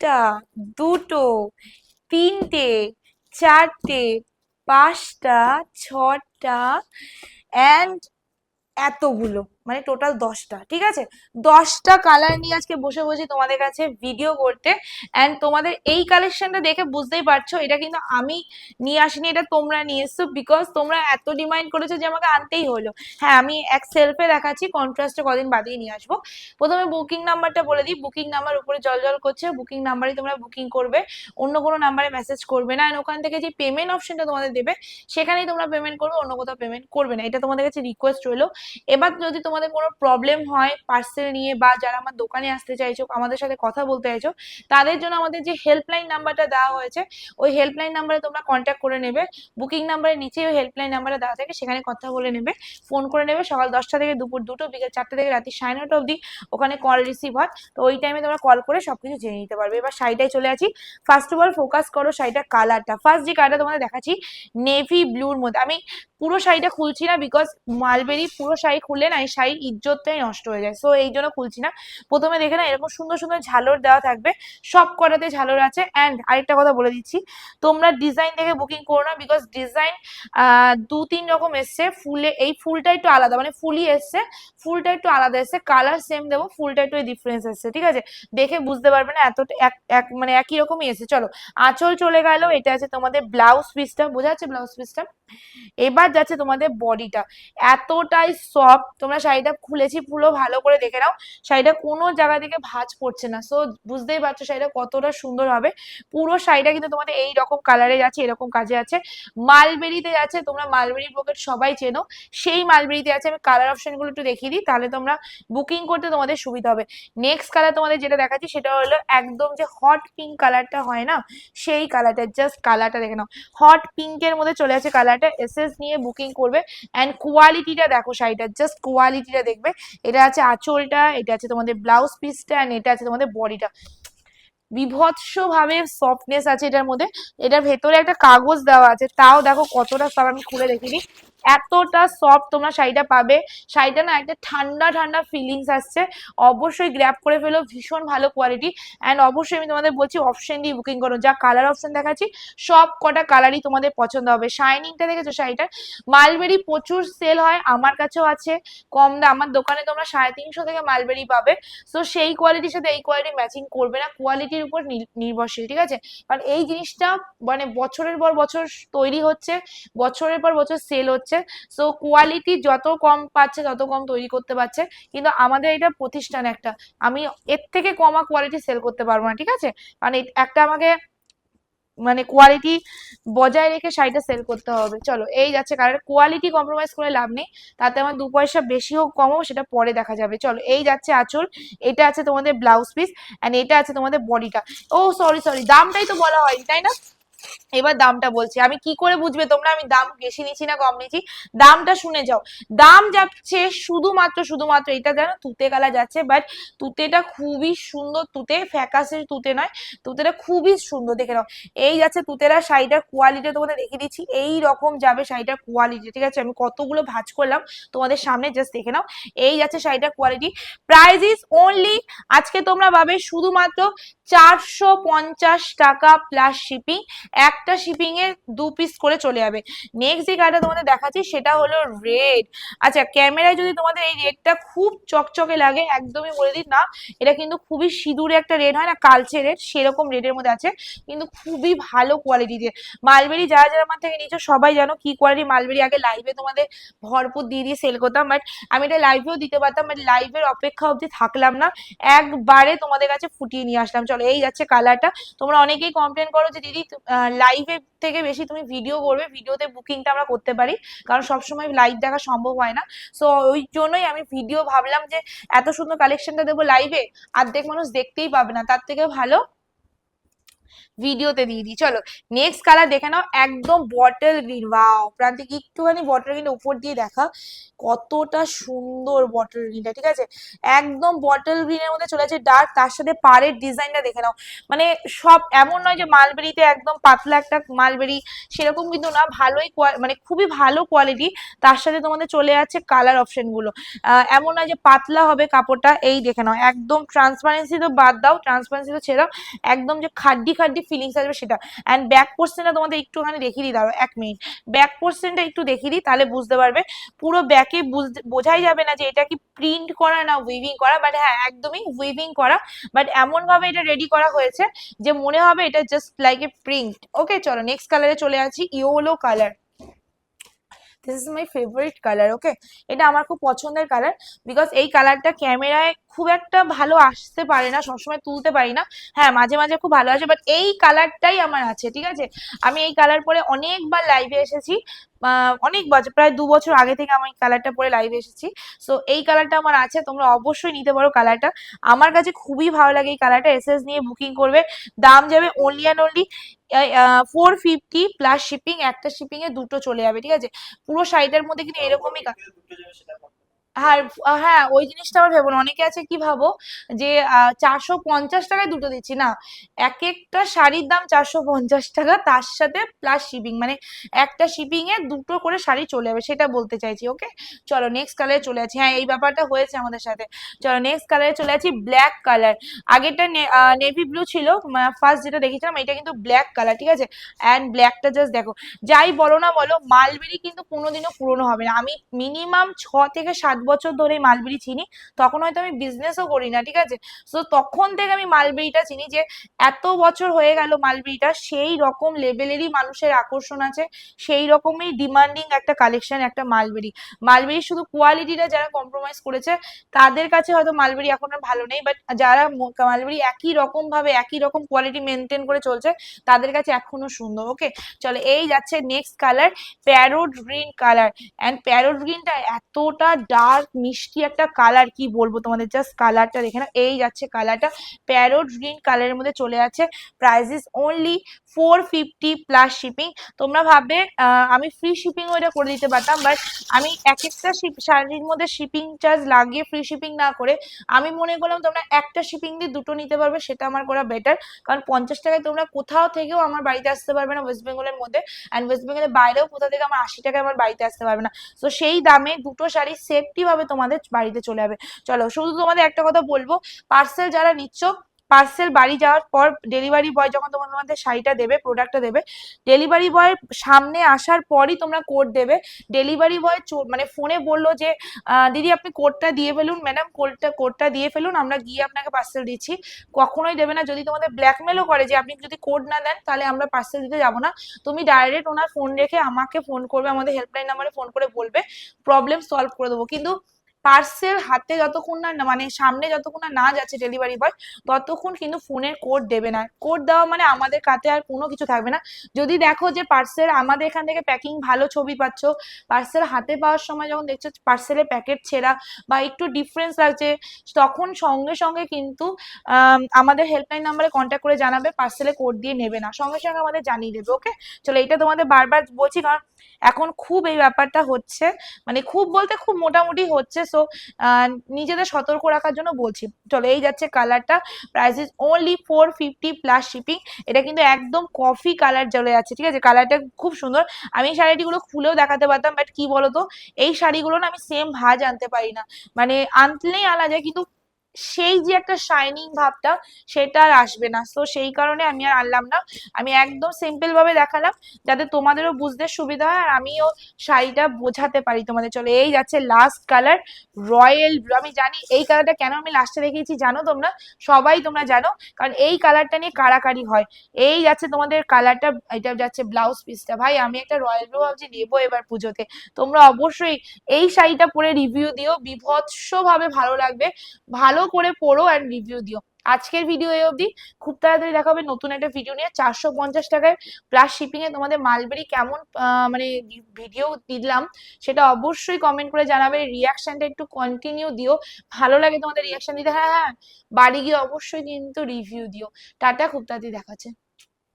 একটা দুটো তিনটে চারটে পাঁচটা ছটা অ্যান্ড এতগুলো। মানে টোটাল দশটা, ঠিক আছে? দশটা কালার নিয়ে আজকে বসে বসে তোমাদের কাছে ভিডিও করতে। অ্যান্ড তোমাদের এই কালেকশনটা দেখে বুঝতেই পারছ, এটা কিন্তু আমি নিয়ে আসিনি, এটা তোমরা নিয়ে এসছো বিকজ তোমরা এত ডিমান্ড করেছ যে আমাকে আনতেই হলো। হ্যাঁ আমি এক সেলফে দেখাচ্ছি কন্ট্রাস্টে কদিন বাদেই নিয়ে আসব। প্রথমে বুকিং নাম্বারটা বলে দিই বুকিং নাম্বার উপরে জল জল করছে বুকিং নাম্বারই তোমরা বুকিং করবে, অন্য কোনো নাম্বারে মেসেজ করবে না। অ্যান্ড ওখান থেকে যে পেমেন্ট অপশনটা তোমাদের দেবে, সেখানেই তোমরা পেমেন্ট করবে, অন্য কোথাও পেমেন্ট করবে না। এটা তোমাদের কাছে রিকোয়েস্ট রইল। এবার যদি তোমাদের কোনো প্রবলেম হয় পার্সেল নিয়ে বা যারা আমার দোকানে আসতে চাইছো, আমাদের সাথে কথা বলতে চাইছো, তাদের জন্য আমাদের যে হেল্পলাইন নাম্বারটা দেওয়া হয়েছে, ওই হেল্পলাইন নাম্বারে তোমরা কন্ট্যাক্ট করে নেবে। বুকিং নাম্বারের নিচেই ওই হেল্পলাইন নাম্বারটা দেওয়া থাকে, সেখানে কথা বলে নেবে ফোন করে নেবে। সকাল দশটা থেকে দুপুর দুটো, বিকেল চারটে থেকে রাত্রি সাড়ে নটা অবধি ওখানে কল রিসিভ হয়। তো ওই টাইমে তোমরা কল করে সব কিছু জেনে নিতে পারবে। এবার শাড়িটাই চলে আসি। ফার্স্ট অফ অল ফোকাস করো শাড়িটার কালারটা ফার্স্ট যে কালারটা তোমাদের দেখাচ্ছি নেভি ব্লুর মধ্যে। আমি পুরো শাড়িটা খুলছি না বিকজ মালবেরি পুরো শাড়ি খুললে না এই শাড়ির ইজ্জতটাই নষ্ট হয়ে যায়। সো এই জন্য খুলছি না। প্রথমে দেখে না এরকম সুন্দর সুন্দর ঝালর দেওয়া থাকবে। সব কটাতে ঝালর আছে। অ্যান্ড আরেকটা কথা বলে দিচ্ছি, তোমরা ডিজাইন দেখে বুকিং করো না বিকজ ডিজাইন দু তিন রকম এসছে। ফুলে, এই ফুলটা একটু আলাদা মানে ফুলই এসছে। ফুলটা একটু আলাদা এসছে। কালার সেম দেবো, ফুলটা একটু ডিফারেন্স এসছে, ঠিক আছে? দেখে বুঝতে পারবে না এতটা, এক এক মানে একই রকমই এসছে। চলো, আঁচল চলে গেল। এটা আছে তোমাদের ব্লাউজ পিসটা বোঝা যাচ্ছে ব্লাউজ পিসটা এবার যাচ্ছে তোমাদের বডিটা এতটাই সফট তোমরা শাড়িটা খুলেছি পুরো ভালো করে দেখে নাও। শাড়িটা কোনো জায়গা থেকে ভাঁজ পড়ছে না। সো বুঝতেই পারছ শাড়িটা কতটা সুন্দর হবে। পুরো শাড়িটা কিন্তু তোমাদের এই রকম কালারে যাচ্ছে, এরকম কাজে আছে। মালবেরিতে যাচ্ছে, তোমরা মালবেরি পকেট সবাই চেনো। সেই মালবেরিতে আছে, আমি কালার অপশনগুলো একটু দেখিয়ে দিই, তাহলে তোমরা বুকিং করতে তোমাদের সুবিধা হবে। নেক্সট কালার তোমাদের যেটা দেখাচ্ছি, সেটা হলো একদম যে হট পিঙ্ক কালারটা হয় না? সেই কালারটা জাস্ট কালারটা দেখে নাও। হট পিঙ্কের মধ্যে চলে আসে কালারটা এসএস নিয়ে বুকিং করবে অ্যান্ড কোয়ালিটিটা দেখো শাড়িটা জাস্ট কোয়ালিটিটা দেখবে। এটা আছে আঁচলটা, এটা আছে তোমাদের ব্লাউজ পিসটা অ্যান্ড এটা আছে তোমাদের বডিটা বিভৎস ভাবে সফটনেস আছে এটার মধ্যে। এটার ভেতরে একটা কাগজ দেওয়া আছে, তাও দেখো কতটা সব আমি খুলে দেখিনি। এতটা সফট তোমরা শাড়িটা পাবে। শাড়িটা না একটা ঠান্ডা ঠান্ডা ফিলিংস আসছে। অবশ্যই গ্র্যাপ করে ফেলো, ভীষণ ভালো কোয়ালিটি অ্যান্ড অবশ্যই আমি তোমাদের বলছি অপশন দিয়ে বুকিং করো। যা কালার অপশন দেখাচ্ছি, সব কটা কালারই তোমাদের পছন্দ হবে। শাইনিংটা দেখেছ শাড়িটার? মালবেরি প্রচুর সেল হয়, আমার কাছেও আছে। কম দাম, আমার দোকানে তোমরা সাড়ে তিনশো থেকে মালবেরি পাবে। সো সেই কোয়ালিটির সাথে এই কোয়ালিটি ম্যাচিং করবে না। কোয়ালিটির উপর নির- নির্ভরশীল, ঠিক আছে? কারণ এই জিনিসটা মানে বছরের পর বছর তৈরি হচ্ছে, বছরের পর বছর সেল হচ্ছে। সো কোয়ালিটি যত কম পাচ্ছে, তত কম তৈরি করতে পারছে। কিন্তু আমাদের এটা প্রতিষ্ঠান একটা। আমি এর থেকে কমা কোয়ালিটি সেল করতে পারব না, ঠিক আছে? মানে একটা আমাকে মানে কোয়ালিটি বজায় রেখে শাড়িটা সেল করতে হবে। চলো, এই যাচ্ছে কারণ কোয়ালিটি কম্প্রোমাইজ করে লাভ নেই। তাতে আমার দু পয়সা বেশি হোক, কম হোক, সেটা পরে দেখা যাবে। চলো, এই যাচ্ছে আঁচল। এটা আছে তোমাদের ব্লাউজ পিস অ্যান্ড এটা আছে তোমাদের বডিটা ও সরি সরি দামটাই তো বলা হয়নি, তাই না? এবার দামটা বলছি। আমি কি করে বুঝবে তোমরা? আমি দাম বেশি নিচ্ছি না, কম নিচ্ছি। দামটা শুনে যাও। দাম যাচ্ছে শুধুমাত্র শুধুমাত্র এটা জানো, তুতে কালার যাচ্ছে বাট তুতেটা খুবই সুন্দর। তুতে ফ্যাকাসের তুতে নয়, তুতেটা খুবই সুন্দর, দেখে নাও। এই যাচ্ছে তুতেরা শাড়িটার কোয়ালিটি তোমাদের দেখে দিচ্ছি। এই রকম যাবে শাড়িটার কোয়ালিটি ঠিক আছে? আমি কতগুলো ভাঁজ করলাম তোমাদের সামনে জাস্ট দেখে নাও। এই যাচ্ছে শাড়িটার কোয়ালিটি প্রাইস ইজ অনলি আজকে তোমরা পাবে শুধুমাত্র চারশো পঞ্চাশ টাকা প্লাস শিপিং একটা শিপিং এ দু পিস করে চলে যাবে। নেক্সট যে কালারটা তোমাদের দেখাচ্ছি, সেটা হলো রেড আচ্ছা ক্যামেরায় যদি তোমাদের এই রেডটা খুব চকচকে লাগে, একদমই বলে দিন না, এটা কিন্তু খুবই সিঁদুরে একটা রেড হয় না, কালচে রেড সেরকম রেডের মধ্যে আছে, কিন্তু খুবই ভালো কোয়ালিটি দিয়ে মালবেরি যারা যারা আমার থেকে নিচ্ছ সবাই জানো কি কোয়ালিটি মালবেরি। আগে লাইভে তোমাদের ভরপুর দিয়ে দিয়ে সেল করতাম বাট আমি এটা লাইভেও দিতে পারতাম বাট লাইভের অপেক্ষা অবধি থাকলাম না। একবারে তোমাদের কাছে ফুটিয়ে নিয়ে আসলাম। চলো, এই যাচ্ছে কালারটা তোমরা অনেকেই কমপ্লেন করো যে, দিদি লাইভে থেকে বেশি তুমি ভিডিও করবে ভিডিওতে বুকিংটা আমরা করতে পারি, কারণ সবসময় লাইভ দেখা সম্ভব হয় না। সো ওই জন্যই আমি ভিডিও ভাবলাম যে, এত সুন্দর কালেকশনটা দেবো লাইভে অর্ধেক মানুষ দেখতেই পাবে না, তার থেকে ভালো ভিডিওতে দিয়ে দিই। চলো নেক্সট কালার দেখে নাও একদম বটল গ্রিন ওয়াও প্রান্তিক একটুখানি বটল গ্রিন উপর দিয়ে দেখা। কতটা সুন্দর বটল গ্রিনটা ঠিক আছে? একদম বটল গ্রিনের মধ্যে চলে আছে ডার্ক তার সাথে পাড়ের ডিজাইনটা দেখে নাও। মানে সব এমন নয় যে মালবেরিতে একদম পাতলা একটা মালবেরি সেরকম কিন্তু না। ভালোই মানে খুবই ভালো কোয়ালিটি তার সাথে তোমাদের চলে যাচ্ছে কালার অপশনগুলো আহ, এমন নয় যে পাতলা হবে কাপড়টা। এই দেখে নাও একদম ট্রান্সপারেন্সি তো বাদ দাও ট্রান্সপারেন্সি তো ছেড়ে দাও। একদম যে খাড্ডি খাড্ডি ফিলিংস আসবে সেটা। অ্যান্ড ব্যাক পোর্শনটা তোমাদের একটুখানি দেখিয়ে দিই, দাঁড়াও এক মিনিট ব্যাক পোর্শনটা একটু দেখিয়ে দিই, তাহলে বুঝতে পারবে। পুরো ব্যাকে বোঝাই যাবে না যে এটা কি প্রিন্ট করা না উইভিং করা বাট হ্যাঁ একদমই উইভিং করা। বাট এমন ভাবে এটা রেডি করা হয়েছে যে মনে হবে এটা just like a print okay চলো নেক্সট কালারে চলে আসি, yellow colour this is my favourite colour okay এটা আমার খুব পছন্দের কালার বিকজ এই কালারটা ক্যামেরায় খুব একটা ভালো আসতে পারে না, সবসময় তুলতে পারি না। হ্যাঁ মাঝে মাঝে খুব ভালো আসে বাট এই কালারটাই আমার আছে, ঠিক আছে? আমি এই কালার পরে অনেকবার লাইভে এসেছি। অনেক বছর প্রায় দু বছর আগে থেকে আমি কালারটা পরে লাইভে এসেছি। সো এই কালারটা আমার আছে তোমরা অবশ্যই নিতে পারো কালারটা আমার কাছে খুবই ভালো লাগে এই কালারটা এসএস নিয়ে বুকিং করবে। দাম যাবে only and only four fifty plus shipping একটা শিপিং এ দুটো চলে যাবে ঠিক আছে? পুরো শাড়িটার মধ্যে কিন্তু এরকমই কা- হ্যাঁ ওই জিনিসটা আবার ভেবো অনেকে আছে, কি ভাবো? যে চারশো পঞ্চাশ টাকায় দুটো দিচ্ছি, না? এক একটা শাড়ির দাম চারশো পঞ্চাশ টাকা, তার সাথে প্লাস শিপিং মানে একটা শিপিং এ দুটো করে শাড়ি চলে যাবে, সেটা বলতে চাইছি ওকে চলো নেক্সট কালারে চলে যাচ্ছি। হ্যাঁ এই ব্যাপারটা হয়েছে আমাদের সাথে। চলো নেক্সট কালারে চলে যাচ্ছি ব্ল্যাক কালার আগেরটা নেভি ব্লু ছিল ফার্স্ট যেটা দেখেছিলাম, এটা কিন্তু ব্ল্যাক কালার ঠিক আছে? অ্যান্ড ব্ল্যাকটা জাস্ট দেখো। যাই বলো না বলো, মালবেরি কিন্তু কোনোদিনও পুরনো হবে না। আমি মিনিমাম ছ থেকে সাত বছর ধরে মালবেরি চিনি, তখন হয়তো আমি বিজনেসও করি না ঠিক আছে? সো তখন থেকে আমি মালবেরিটা চিনি যে, এত বছর হয়ে গেল মালবেরিটা, সেই রকম লেভেলেরই মানুষের আকর্ষণ আছে, সেই রকমই ডিমান্ডিং একটা কালেকশন একটা মালবেরি। মালবেরি শুধু কোয়ালিটিটা যারা কম্প্রোমাইজ করেছে, তাদের কাছে হয়তো মালবেরি এখন আর ভালো নেই বাট যারা মালবেরি একই রকম ভাবে, একই রকম কোয়ালিটি মেনটেন করে চলছে, তাদের কাছে এখনও সুন্দর ওকে চলো, এই যাচ্ছে next colour parrot green colour and parrot গ্রিনটা এতটা ডার্ক মিষ্টি একটা কালার কি বলব তোমাদের? জাস্ট কালারটা দেখে না এই যাচ্ছে কালারটা প্যারোট গ্রিন কালারের মধ্যে চলে যাচ্ছে price is only four fifty plus shipping তোমরা ভাববে আমি ফ্রি শিপিংও এটা করে দিতে পারতাম বাট আমি এক একটা শাড়ির মধ্যে শিপিং চার্জ লাগিয়ে ফ্রি শিপিং না করে, আমি মনে করলাম তোমরা একটা শিপিং দিয়ে দুটো নিতে পারবে, সেটা আমার করা বেটার কারণ পঞ্চাশ টাকায় তোমরা কোথাও থেকেও আমার বাড়িতে আসতে পারবে না ওয়েস্ট বেঙ্গলের মধ্যে। অ্যান্ড ওয়েস্ট বেঙ্গলের বাইরেও কোথা থেকে আমার আশি টাকায় আমার বাড়িতে আসতে পারবে না। তো সেই দামে দুটো শাড়ি সেফটি ভাবে তোমাদের বাড়িতে চলে যাবে। চলো শুধু তোমাদের একটা কথা বলব পার্সেল যারা নিচ্ছ পার্সেল বাড়ি যাওয়ার পর ডেলিভারি বয় যখন তোমার তোমাদের শাড়িটা দেবে প্রোডাক্টটা দেবে ডেলিভারি বয় সামনে আসার পরই তোমরা কোড দেবে। ডেলিভারি বয় মানে ফোনে বলল যে দিদি আপনি কোডটা দিয়ে ফেলুন ম্যাডাম কোডটা কোডটা দিয়ে ফেলুন, আমরা গিয়ে আপনাকে পার্সেল দিচ্ছি। কখনোই দেবে না, যদি তোমাদের ব্ল্যাকমেলও করে যে, আপনি যদি কোড না দেন, তাহলে আমরা পার্সেল দিতে যাব না। তুমি ডাইরেক্ট ওনার ফোন রেখে আমাকে ফোন করবে, আমাদের হেল্পলাইন নাম্বারে ফোন করে বলবে প্রবলেম সলভ করে দেবো। কিন্তু পার্সেল হাতে যতক্ষণ না মানে সামনে যতক্ষণ না না যাচ্ছে ডেলিভারি বয় ততক্ষণ কিন্তু ফোনের কোড দেবে না। কোড দেওয়া মানে আমাদের কাছে আর কোনো কিছু থাকবে না। যদি দেখো যে পার্সেল আমাদের এখান থেকে প্যাকিং ভালো ছবি পাচ্ছ পার্সেল হাতে পাওয়ার সময় যখন দেখছ পার্সেলের প্যাকেট ছেঁড়া বা একটু ডিফারেন্স লাগছে, তখন সঙ্গে সঙ্গে কিন্তু আমাদের হেল্পলাইন নাম্বারে কন্ট্যাক্ট করে জানাবে পার্সেলে কোড দিয়ে নেবে না। সঙ্গে সঙ্গে আমাদের জানিয়ে দেবে ওকে চলো এটা তোমাদের বারবার বলছি, কারণ এখন খুব এই ব্যাপারটা হচ্ছে মানে খুব বলতে খুব মোটামুটি হচ্ছে সো নিজেদের সতর্ক রাখার জন্য বলছি। চলো, এই যাচ্ছে কালারটা price is only four fifty plus shipping এটা কিন্তু একদম কফি কালার চলে যাচ্ছে, ঠিক আছে? কালারটা খুব সুন্দর। আমি এই শাড়িটিগুলো খুলেও দেখাতে পারতাম বাট কি বলতো? এই শাড়িগুলো না আমি সেম ভাজ আনতে পারি না। মানে আনলেই আনা যায়, কিন্তু সেই যে একটা শাইনিং ভাবটা সেটা আর আসবে না। তো সেই কারণে আমি আর আনলাম না। আমি একদম সিম্পল ভাবে দেখালাম, যাতে তোমাদেরও বুঝতে সুবিধা হয় আর আমিও শাড়িটা বোঝাতে পারি তোমাদের। চলো, এই যাচ্ছে লাস্ট কালার রয়্যাল ব্লু আমি জানি এই কালারটা কেন আমি লাস্টে দেখিয়েছি, জানো তোমরা? সবাই তোমরা জানো, কারণ এই কালারটা নিয়ে কারাকারি হয়। এই যাচ্ছে তোমাদের কালারটা এটা যাচ্ছে ব্লাউজ পিসটা ভাই, আমি একটা রয়্যাল ব্লু ভাবছি, নেব এবার পুজোতে। তোমরা অবশ্যই এই শাড়িটা পরে রিভিউ দিও বিভৎস ভাবে ভালো লাগবে। ভালো করে পড়ো অ্যান্ড রিভিউ দিও। আজকের ভিডিও এই অবধি খুব তাড়াতাড়ি দেখা হবে নতুন একটা ভিডিও নিয়ে। চারশো পঞ্চাশ টাকায় প্লাস শিপিং এ তোমাদের মালবেরি কেমন মানে ভিডিও দিলাম সেটা অবশ্যই কমেন্ট করে জানাবে। রিয়াকশনটা একটু কন্টিনিউ দিও। ভালো লাগে তোমাদের রিয়াকশন দিতে। হ্যাঁ হ্যাঁ বাড়ি গিয়ে অবশ্যই কিন্তু রিভিউ দিও। টাটা, খুব তাড়াতাড়ি দেখাচ্ছে।